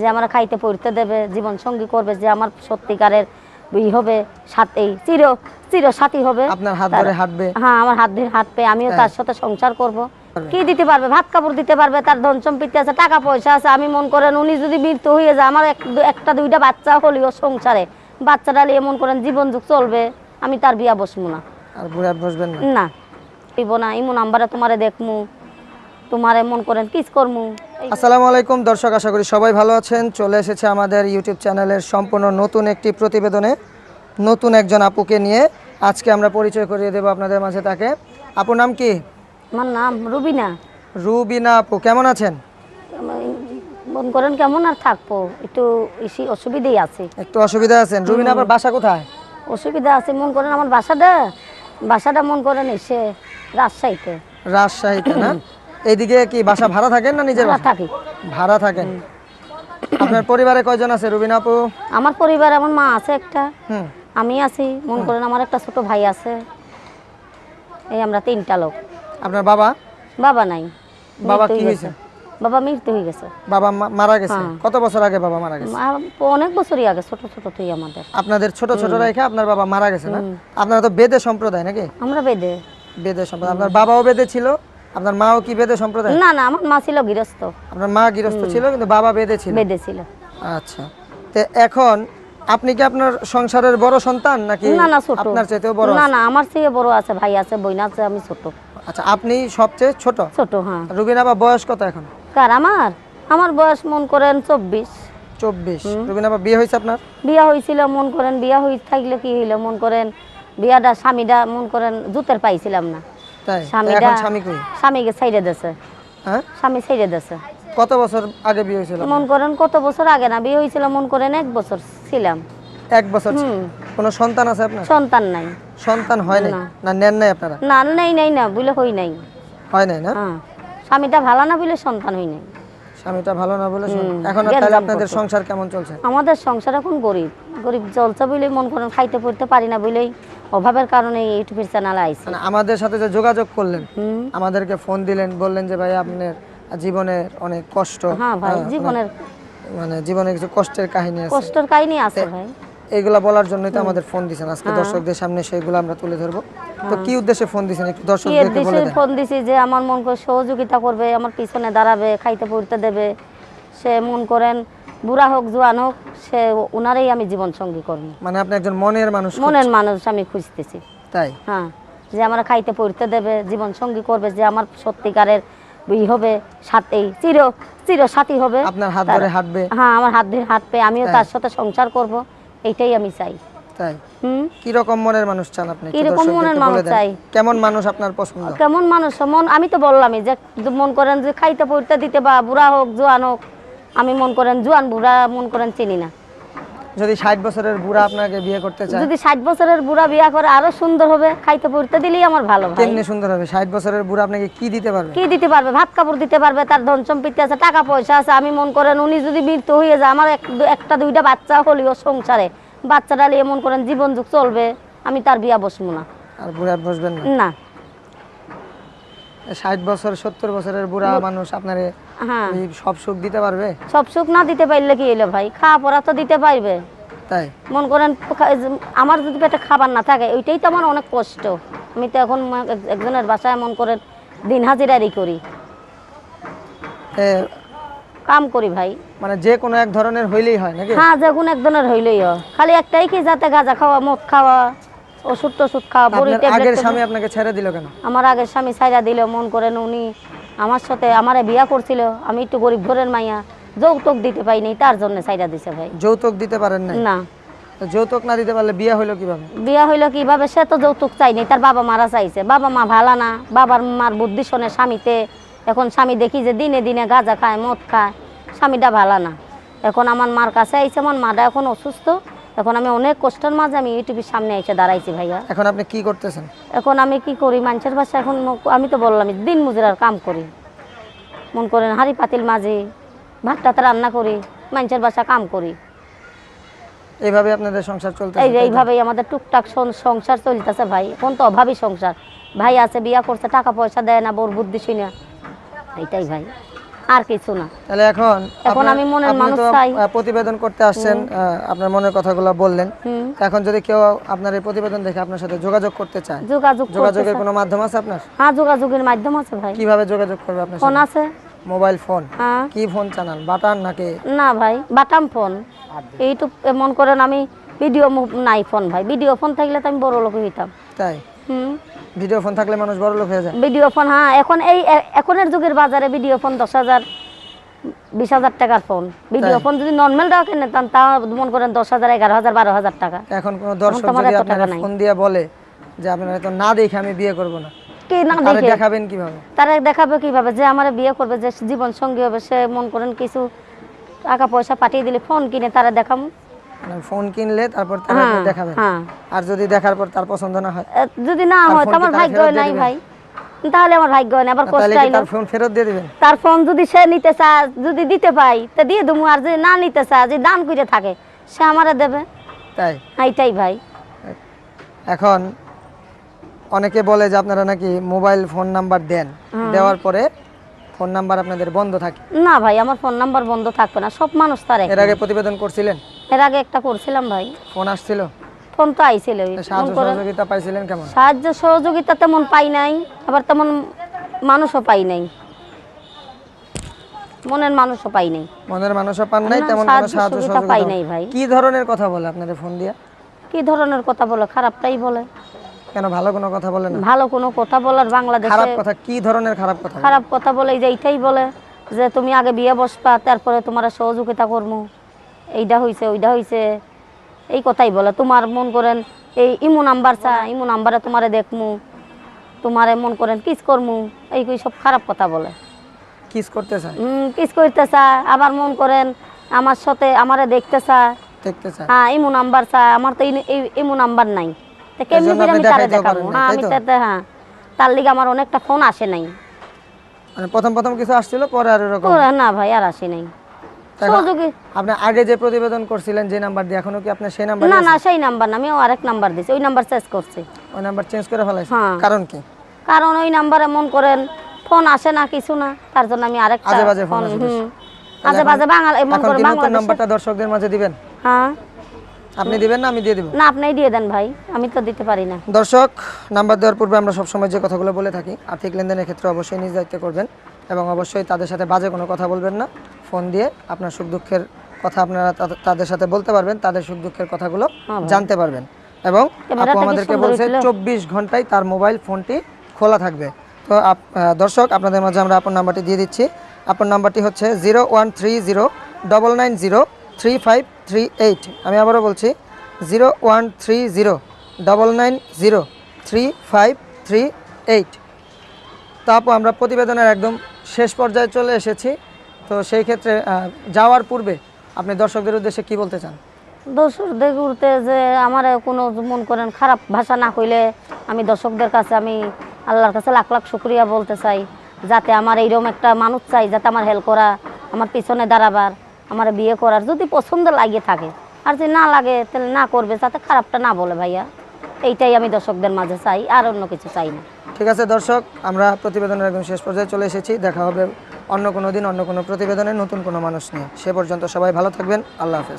যে আমার খাইতে পড়তে দেবে জীবন সঙ্গী করবে যে আমার সত্যিকারের ই হবে সাথেই চির চির সাথী হবে। আপনার হাত ধরে হাঁটবে? হ্যাঁ আমার হাত ধরে হাত পেয়ে আমিও তার সাথে সংসার করব। কি দিতে পারবে? ভাত কাপড় দিতে পারবে তার ধন সম্পত্তি আছে টাকা পয়সা আছে। আমি মন করেন উনি যদি মৃত্যু হয়ে যায় আমার একটা দুইটা বাচ্চা হলিও সংসারে। বাচ্চাটা নিয়ে মন করেন জীবন যুগ চলবে আমি তার বিয়া বসবো না। আর বুড়া বসবেন না? না। হইব না ইমু নাম্বারে তোমারে দেখমু তোমারে মন করেন কিস করমু। আসসালামু আলাইকুম দর্শক আশা করি সবাই ভালো আছেন। চলে এসেছে আমাদের ইউটিউব চ্যানেলের সম্পূর্ণ নতুন একটি প্রতিবেদনে নতুন একজন আপুকে নিয়ে। আজকে আমরা পরিচয় করিয়ে দেবো আপনাদের মাঝে তাকে। আপুর নাম কি? আমার নাম রুবিনা। রুবিনা আপু কেমন আছেন? মন করেন কেমন আর থাকব। একটু ইসি অসুবিধাই আছে। একটু অসুবিধা আছেন। রুবিনা আবার বাসা কোথায়? অসুবিধা আছে মন করেন আমার বাসাটা। বাসাটা মন করেন এসে রাজশাহীতে। রাজশাহীতে না? এইদিকে কি বাসা ভাড়া থাকেন না নিজের? থাকি। ভাড়া থাকেন। আপনার পরিবারে কয়জন আছে রুবিনা আপু? আমার পরিবার আমার মা আছে একটা হুম। আমি আছি। মন করেন আমার একটা ছোট ভাই আছে। এই আমরা তিনটা লোক। আপনার বাবা? বাবা নাই। বাবা কি হয়ে গেছে। বাবা মৃত্যু হয়ে গেছে। বাবা মা- মারা গেছে? হ্যাঁ। কত বছর আগে বাবা মারা গেছে? অনেক বছরই আগে ছোট ছোট তুই আমাদের। আপনাদের ছোট ছোট রেখে আপনার বাবা মারা গেছে না? আপনারা তো বেদে সম্প্রদায় নাকি? আমরা বেদে। বেদে সম্প্রদায়। আপনার বাবাও বেদে ছিল আপনার মাও কি বেদে সম্প্রদায়? না না আমার মা ছিল গৃহস্থ। আপনার মা গৃহস্থ ছিল কিন্তু বাবা বেদে ছিল? বেদে ছিল। আচ্ছা। তো এখন আপনি কি আপনার সংসারের বড় সন্তান নাকি না না ছোট। আপনার চাইতেও বড় না না আমার চেয়ে বড় আছে ভাই আছে বোন আছে আমি ছোট। আচ্ছা আপনি সবচেয়ে ছোট? ছোট হ্যাঁ। রুবিনা বা বয়স কত এখন? কার আমার? আমার বয়স মন করেন চব্বিশ। চব্বিশ। রুবিনা বা বিয়ে হয়েছে আপনার? বিয়া হয়েছিল মন করেন বিয়া হয়ে থাকলে কি হইল মন করেন বিয়াটা স্বামীটা মন করেন জুতের পাইছিলাম না। তাই? এখন স্বামী কই? স্বামীকে ছাইড়ে দিছে। হ্যাঁ? স্বামী ছাইড়ে দিছে। কত বছর আগে বিয়ে হয়েছিল? মন করেন কত বছর আগে না বিয়ে হয়েছিল মন করেন এক বছর ছিলাম। এক বছর। কোনো সন্তান আছে আপনার? সন্তান নাই। সন্তান হয় নাই? না। নেন নাই আপনারা? না নাই নাই না হই নাই। হয় নাই না? হ্যাঁ। স্বামীটা ভালো না বলে সন্তান হই নাই। স্বামীটা ভালো না বলে এখন তাহলে আপনাদের সংসার কেমন চলছে? আমাদের সংসার এখন গরিব। গরিব চলছে বলেই মন করেন খাইতে পড়তে পারি না বলেই। অভাবের কারণে ইউটিউবের চ্যানেল আইসি মানে আমাদের সাথে যে যোগাযোগ করলেন আমাদেরকে ফোন দিলেন বললেন যে ভাই আপনার জীবনের অনেক কষ্ট। হ্যাঁ ভাই হ্যাঁ, জীবনের মানে জীবনে কিছু কষ্টের কাহিনী আছে। কষ্টের কাহিনী আছে ভাই। এইগুলা বলার জন্যই তো আমাদের ফোন দিছেন। আজকে দর্শকদের সামনে সেইগুলো আমরা তুলে ধরবো। তো কি উদ্দেশ্যে ফোন দিছেন? একটু দর্শকদেরকে বলে দেন। ফোন দিছি যে আমার মন করে সহযোগিতা করবে আমার পিছনে দাঁড়াবে খাইতে পড়তে দেবে। সে মন করেন বুড়া হোক জোয়ান হোক সে ওনারই আমি জীবন সঙ্গী করব। মানে আপনি একজন মনের মানুষ মনের মানুষ আমি খুঁজতেছি। তাই? হ্যাঁ যে আমার খাইতে পড়তে দেবে জীবন সঙ্গী করবে যে আমার সত্যিকারের ই হবে সাথেই চির চির সাথী হবে। আপনার হাত ধরে হাঁটবে? হ্যাঁ আমার হাত ধরে পেয়ে আমিও তার সাথে সংসার করব এইটাই আমি চাই। তাই? হুম? কি রকম মনের মানুষ চান আপনি? কীরকম দর্শকদেরকে মনের মানুষ চাই? কেমন মানুষ আপনার পছন্দ? কেমন মানুষ? মন আমি তো বললামই যে মন করেন যে খাইতে পড়তে দিতে বা বুড়া হোক জোয়ান হোক আমি মন করেন জোয়ান বুড়া মন করেন চিনি না। যদি ষাট বছরের বুড়া আপনাকে বিয়ে করতে চায়? যদি ষাট বছরের বুড়া বিয়া করে আরও সুন্দর হবে খাইতে পড়তে দিলেই আমার ভালো ভাই। কেমনি সুন্দর হবে? ষাট বছরের বুড়া আপনাকে কি দিতে পারবে? কি দিতে পারবে? ভাত কাপড় দিতে পারবে তার ধন সম্পত্তি আছে টাকা পয়সা আছে। আমি মন করেন উনি যদি মৃত্যু হয়ে যায় আমার এক- একটা দুইটা বাচ্চা হলিও সংসারে। বাচ্চাটা নিয়ে মন করেন জীবন যুগ চলবে আমি তার বিয়া বসবো না। আর বুড়া বসবেন না? না। ষাট বছর সত্তর বছরের বুড়া মানুষ আপনার হ্যাঁ। সব সুখ দিতে পারবে? সব সুখ না দিতে পারলে কি হইল ভাই? খাওয়া পড়া তো দিতে পারবে। তাই? মন করেন আমার যদি পেটে খাবার না থাকে ওইটাই তো আমার অনেক কষ্ট। আমি তো এখন একজনের বাসায় মন করেন দিন হাজিরারি করি। কাম করি ভাই। মানে যে কোনো এক ধরনের হইলেই হয় নাকি? হ্যাঁ যখন একজনের হইলই হয়। খালি একটাই কি যাতে গাঁজা খাওয়া মদ খাওয়া? ওষুধ টষুধ খাওয়া বড়ি আগের স্বামী আপনাকে ছেড়ে দিল কেন? আমার আগের স্বামী ছাইরা দিল মন করেন উনি আমার সাথে আমারে বিয়া করছিল আমি একটু গরিব ঘরের মাইয়া যৌতুক দিতে পাইনি তার জন্য ছাইরা দিছে ভাই। যৌতুক দিতে পারেন না। না যৌতুক না দিতে পারলে বিয়ে হইল কীভাবে? বিয়া হইল কীভাবে সে তো যৌতুক চাইনি তার বাবা মারা চাইছে। বাবা মা ভালা না বাবার মার বুদ্ধি শোনে স্বামীতে। এখন স্বামী দেখি যে দিনে দিনে গাঁজা খায় মদ খায় স্বামীটা ভালা না। এখন আমার মার কাছে আইছে আমার মাটা এখন অসুস্থ। এখন আমি অনেক কষ্টের মাঝে আমি ইউটিউবের সামনে এসে দাঁড়াইছি ভাইয়া। এখন আপনি কি করতেছেন? এখন আমি কি করি মানুষের বাসা এখন আমি তো বললাম দিন মজুরার কাম করি। মন করেন হাড়ি পাতিল মাঝে ভাত টাত রান্না করি মানুষের বাসা কাম করি। এইভাবে আপনাদের সংসার চলতে এই এইভাবেই আমাদের টুকটাক সংসার চলতেছে ভাই। এখন তো অভাবী সংসার। ভাই আছে বিয়া করছে টাকা পয়সা দেয় না বোর বুদ্ধি শুনে। এইটাই ভাই। আর কিছু না। তাহলে এখন এখন আমি মনের মানুষ চাই। প্রতিবেদন করতে আসছেন আপনার মনের কথাগুলো বললেন। এখন যদি কেউ আপনার এই প্রতিবেদন দেখে আপনার সাথে যোগাযোগ করতে চায় যোগাযোগ যোগাযোগের কোনো মাধ্যম আছে আপনার? হ্যাঁ যোগাযোগের মাধ্যম আছে ভাই। কীভাবে যোগাযোগ করবে আপনার ফোন আছে। Mobile phone? হ্যাঁ। কি ফোন চালান বাটার নাকি? না ভাই বাটাম ফোন। এইটুক মন করেন আমি ভিডিও নাই ফোন ভাই। ভিডিও ফোন থাকলে তো আমি বড় লোক হইতাম। তাই? হুম। ভিডিও ফোন থাকলে মানুষ বড় লোক হয়ে যায়। ভিডিও ফোন হ্যাঁ এখন এই এখনের যুগের বাজারে ভিডিও ফোন দশ হাজার বিশ হাজার টাকার ফোন। ভিডিও ফোন যদি নর্মালটাও কিনে তান তা মন করেন দশ হাজার এগারো হাজার বারো হাজার টাকা। এখন কোনো দর্শক যদি আপনার ফোন দিয়ে বলে যে আপনারা তো না দেখে আমি বিয়ে করব না কি না দেখে? দেখাবেন কীভাবে? তারা দেখাবে কীভাবে? যে আমার বিয়ে করবে যে জীবন সঙ্গী হবে সে মন করেন কিছু টাকা পয়সা পাঠিয়ে দিলে ফোন কিনে তারা দেখাম। মানে ফোন কিনলে তারপর তারা হ্যাঁ দেখাবেন হ্যাঁ। আর যদি দেখার পর তার পছন্দ না হয় যদি না হয় তো আমার ভাগ্য নাই ভাই। তাহলে আমার ভাগ্য আবার কষ্ট আইলো তার ফোন ফেরত দিয়ে দিবেন তার ফোন যদি সে নিতে চায় যদি দিতে পাই তা দিয়ে দেবো আর যদি না নিতে চায় যদি দান করে থাকে সে আমারে দেবে। তাই? এইটাই ভাই। এখন অনেকে বলে যে আপনারা নাকি মোবাইল ফোন নাম্বার দেন। দেওয়ার পরে ফোন নাম্বার আপনাদের বন্ধ থাকে? না ভাই আমার ফোন নাম্বার বন্ধ থাকবে না সব মানুষ তার এর আগে প্রতিবেদন করছিলেন? এর আগে একটা করছিলাম ভাই। ফোন আসছিল? ফোন তো আইছিল সাহায্য সহযোগিতা পাইছিলেন কেমন? সাহায্য সহযোগিতা তেমন পাই নাই আবার তেমন মানুষও পাই নাই। মনের মানুষও পাই নাই। মনের মানুষও পান নাই তেমন কোনো সাহায্য সহযোগিতা পাই নাই ভাই। কি ধরনের কথা বলে আপনাদের ফোন দিয়া? কি ধরনের কথা বলে? খারাপটাই বলে। কেন ভালো কোনো কথা বলে না? ভালো কোনো কথা বলার বাংলাদেশে খারাপ কথা কি ধরনের খারাপ কথা? খারাপ কথা বলে এই যে এইটাই বলে যে তুমি আগে বিয়ে বসবা তারপরে তোমার সহযোগিতা করব এইটা হইছে ওইটা হইছে। এই কথাই বলে। তোমার মন করেন এই ইমু নাম্বার চা ইমু নাম্বারে তোমারে দেখমু। তোমারে মন করেন কিস করমু। এই কই সব খারাপ কথা বলে। কিস করতে চায়? হুম কিস করতে চায় আবার মন করেন আমার সাথে আমারে দেখতে চায় দেখতে চায়। হ্যাঁ ইমু নাম্বার চায় আমার তো এই- ইমু নাম্বার নাই। তো কেমনি করে আমি তারে দেখাবো? না, আমি তো? তাতে হ্যাঁ তার লিগে আমার অনেকটা ফোন আসে নাই। মানে প্রথম প্রথম কিছু আসছিল পরে আর এরকম? না ভাই আর আসে নাই। আপনি আগে যে প্রতিবেদন করছিলেন যে নাম্বার দিয়ে এখনও কি আপনার সেই নাম্বার না না সেই নাম্বার না আমি আরেক নাম্বার দিছি ওই নাম্বার চেঞ্জ করছি। ওই নাম্বার চেঞ্জ করে ফেলাইছে হ্যাঁ। কারণ কি? কারণ ওই নাম্বারে মন করেন ফোন আসে না কিছু না তার জন্য আমি আরেকটা আজে বাজে ফোন আসে আজে বাজে বাঙাল মন এখন করেন কি নতুন বাংলাদেশে নাম্বারটা দর্শকদের মাঝে দিবেন। হ্যাঁ। আপনি দিবেন না আমি দিয়ে দিব। না আপনিই দিয়ে দেন ভাই আমি তো দিতে পারি না। দর্শক নাম্বার দেওয়ার পূর্বে আমরা সবসময় যে কথাগুলো বলে থাকি আর্থিক লেনদেনের ক্ষেত্রে অবশ্যই নিজ দায়িত্ব করবেন এবং অবশ্যই তাদের সাথে বাজে কোনো কথা বলবেন না। ফোন দিয়ে আপনার সুখ দুঃখের কথা আপনারা তাদের- সাথে বলতে পারবেন তাদের সুখ দুঃখের কথাগুলো জানতে পারবেন। এবং আপু আমাদেরকে বলছে চব্বিশ ঘন্টায় তার মোবাইল ফোনটি খোলা থাকবে। তো আপ- দর্শক আপনাদের মাঝে আমরা আপনার নাম্বারটি দিয়ে দিচ্ছি। আপনার নাম্বারটি হচ্ছে zero one three zero double nine zero three five three eight আমি আবারও বলছি zero one three zero double nine zero three five three eight তো আপু, আমরা প্রতিবেদনের একদম শেষ পর্যায়ে চলে এসেছি। তো সেই ক্ষেত্রে যাওয়ার পূর্বে আপনি দর্শকদের উদ্দেশ্যে কি বলতে চান? দর্শকদের ঘুরতে যে আমার কোনো মন করেন খারাপ ভাষা না হইলে আমি দর্শকদের কাছে আমি আল্লাহর কাছে লাখ লাখ শুক্রিয়া বলতে চাই, যাতে আমার এইরকম একটা মানুষ চাই, যাতে আমার হেল্প করা, আমার পিছনে দাঁড়াবার। আমার বিয়ে করার যদি পছন্দ লাগে থাকে। আর যদি না লাগে, তাহলে না করবে, যাতে খারাপটা না বলে ভাইয়া। এইটাই আমি দর্শকদের মাঝে চাই, আর অন্য কিছু চাই না। ঠিক আছে দর্শক, আমরা প্রতিবেদনের একদম শেষ পর্যায়ে চলে এসেছি। দেখা হবে অন্য কোনো দিন, অন্য কোনো প্রতিবেদনে নতুন কোনো মানুষ নিয়ে। সে পর্যন্ত সবাই ভালো থাকবেন। আল্লাহ হাফেজ।